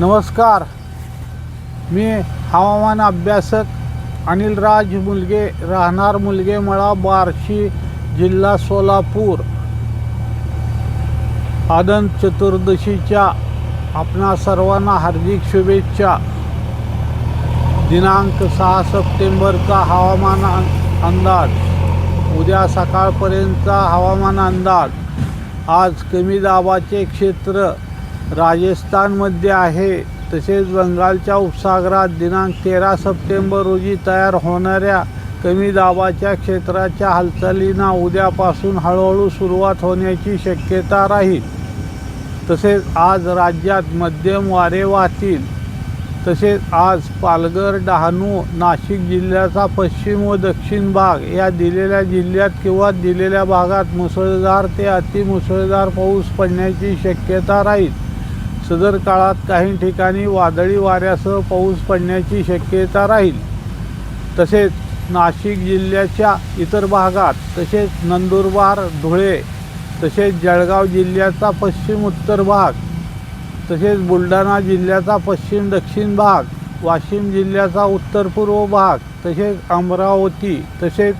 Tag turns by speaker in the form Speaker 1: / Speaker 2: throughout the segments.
Speaker 1: नमस्कार. मी हवामान अभ्यासक अनिल राज मुलगे राहणार मुलगे मळा बार्शी जिल्हा सोलापूर. आनंद चतुर्दशीच्या आपणा सर्वांना हार्दिक शुभेच्छा. दिनांक सहा सप्टेंबरचा हवामान अंदाज. उद्या सकाळपर्यंतचा हवामान अंदाज. आज कमी दाबाचे क्षेत्र राजस्थानमध्ये आहे. तसेच बंगालच्या उपसागरात दिनांक तेरा सप्टेंबर रोजी तयार होणाऱ्या कमी दाबाच्या क्षेत्राच्या हालचालींना उद्यापासून हळूहळू सुरुवात होण्याची शक्यता राहील. तसेच आज राज्यात मध्यम वारे वाहतील. तसेच आज पालघर डहाणू नाशिक जिल्ह्याचा पश्चिम व दक्षिण भाग या दिलेल्या जिल्ह्यात किंवा दिलेल्या भागात मुसळधार ते अतिमुसळधार पाऊस पडण्याची शक्यता राहील. सदर काळात काही ठिकाणी वादळी वाऱ्यासह पाऊस पडण्याची शक्यता राहील. तसेच नाशिक जिल्ह्याच्या इतर भागात तसेच नंदुरबार धुळे तसेच जळगाव जिल्ह्याचा पश्चिम उत्तर भाग तसेच बुलढाणा जिल्ह्याचा पश्चिम दक्षिण भाग वाशिम जिल्ह्याचा उत्तर पूर्व भाग तसेच अमरावती तसेच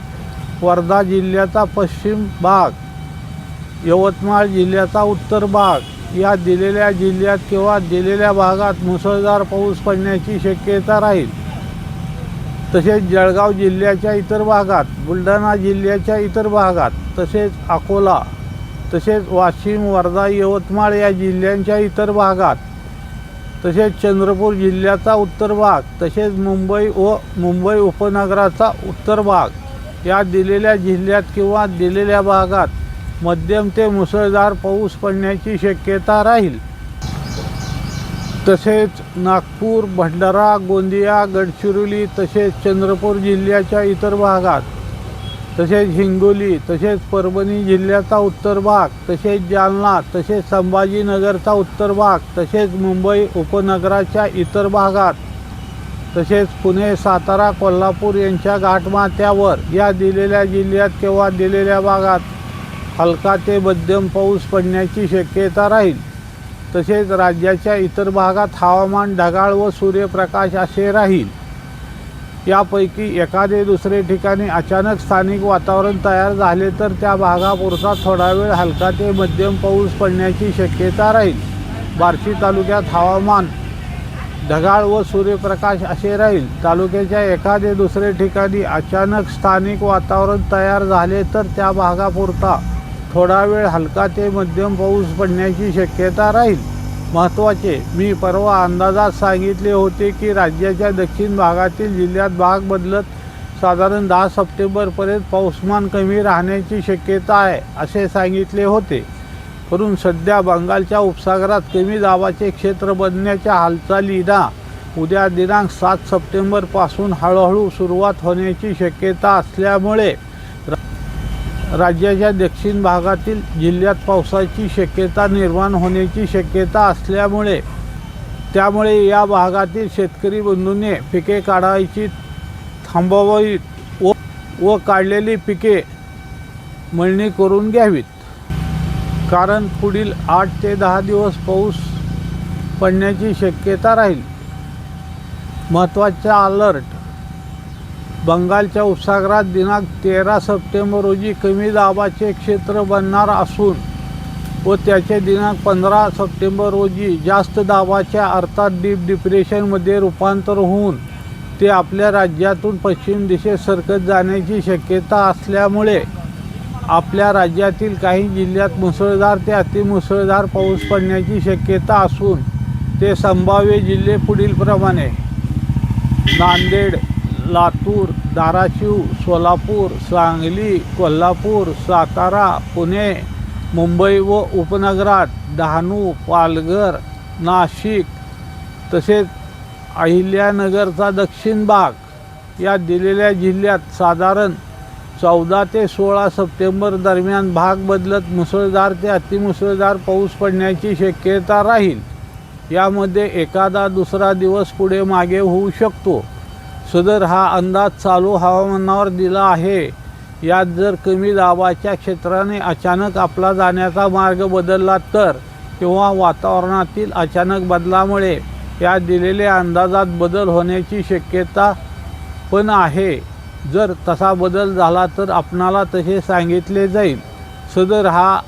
Speaker 1: वर्धा जिल्ह्याचा पश्चिम भाग यवतमाळ जिल्ह्याचा उत्तर भाग या दिलेल्या जिल्ह्यात किंवा दिलेल्या भागात मुसळधार पाऊस पडण्याची शक्यता राहील. तसेच जळगाव जिल्ह्याच्या इतर भागात बुलढाणा जिल्ह्याच्या इतर भागात तसेच अकोला तसेच वाशिम वर्धा यवतमाळ या जिल्ह्यांच्या इतर भागात तसेच चंद्रपूर जिल्ह्याचा उत्तर भाग तसेच मुंबई व मुंबई उपनगराचा उत्तर भाग या दिलेल्या जिल्ह्यात किंवा दिलेल्या भागात मध्यम ते मुसळधार पाऊस पडण्याची शक्यता राहील. तसेच नागपूर भंडारा गोंदिया गडचिरोली तसेच चंद्रपूर जिल्ह्याच्या इतर भागात तसेच हिंगोली तसेच परभणी जिल्ह्याचा उत्तर भाग तसेच जालना तसेच संभाजीनगरचा उत्तर भाग तसेच मुंबई उपनगराच्या इतर भागात तसेच पुणे सातारा कोल्हापूर यांच्या गाठमात्यावर या दिलेल्या जिल्ह्यात किंवा दिलेल्या भागात हलका ते मध्यम पाऊस पडण्याची शक्यता राहील. तसेच राज्याच्या इतर भागात हवामान ढगाळ व सूर्यप्रकाश असे राहील. यापैकी एखादे दुसरे ठिकाणी अचानक स्थानिक वातावरण तयार झाले तर त्या भागापुरता थोडा वेळ हलका ते मध्यम पाऊस पडण्याची शक्यता राहील. बार्शी तालुक्यात हवामान ढगाळ व सूर्यप्रकाश असे राहील. तालुक्याच्या एखादे दुसरे ठिकाणी अचानक स्थानिक वातावरण तयार झाले तर त्या भागापुरता थोडा वेळ हलका ते मध्यम पाऊस पडण्याची शक्यता राहील. महत्त्वाचे मी परवा अंदाजात सांगितले होते की राज्याच्या दक्षिण भागातील जिल्ह्यात भाग बदलत साधारण दहा सप्टेंबरपर्यंत पाऊसमान कमी राहण्याची शक्यता आहे असे सांगितले होते. परंतु सध्या बंगालच्या उपसागरात कमी दाबाचे क्षेत्र बनण्याच्या हालचालींना उद्या दिनांक सात सप्टेंबरपासून हळूहळू सुरुवात होण्याची शक्यता असल्यामुळे राज्याच्या दक्षिण भागातील जिल्ह्यात पावसाची शक्यता निर्माण होण्याची शक्यता असल्यामुळे त्यामुळे या भागातील शेतकरी बंधूंनी पिके काढायची थांबवावीत व व काढलेली पिके मळणी करून घ्यावीत. कारण पुढील आठ ते दहा दिवस पाऊस पडण्याची शक्यता राहील. महत्त्वाचा अलर्ट बंगालच्या उपसागरात दिनांक तेरा सप्टेंबर रोजी कमी दाबाचे क्षेत्र बनणार असून व त्याचे दिनांक पंधरा सप्टेंबर रोजी जास्त दाबाच्या अर्थात डीप डिप्रेशनमध्ये रूपांतर होऊन ते आपल्या राज्यातून पश्चिम दिशेत सरकत जाण्याची शक्यता असल्यामुळे आपल्या राज्यातील काही जिल्ह्यात मुसळधार ते अतिमुसळधार पाऊस पडण्याची शक्यता असून ते संभाव्य जिल्हे पुढीलप्रमाणे नांदेड लातूर धाराशिव सोलापूर सांगली कोल्हापूर सातारा पुणे मुंबई व उपनगरात डहाणू पालघर नाशिक तसेच अहिल्यानगरचा दक्षिण भाग या दिलेल्या जिल्ह्यात साधारण चौदा ते सोळा सप्टेंबर दरम्यान भाग बदलत मुसळधार ते अतिमुसळधार पाऊस पडण्याची शक्यता राहील. यामध्ये एखादा दुसरा दिवस पुढे मागे होऊ शकतो. सदर हा अंदाज चालू हवामानावर दिला आहे. यात जर कमी दाबाच्या क्षेत्राने अचानक आपला जाण्याचा मार्ग बदलला तर किंवा वातावरणातील अचानक बदलामुळे या दिलेल्या अंदाजात बदल होण्याची शक्यता पण आहे. जर तसा बदल झाला तर आपणाला तसे सांगितले जाईल. सदर हा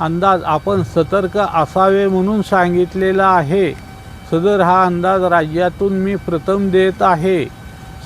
Speaker 1: अंदाज आपण सतर्क असावे म्हणून सांगितलेला आहे. सदर हा अंदाज राज्यातून मी प्रथम देत आहे.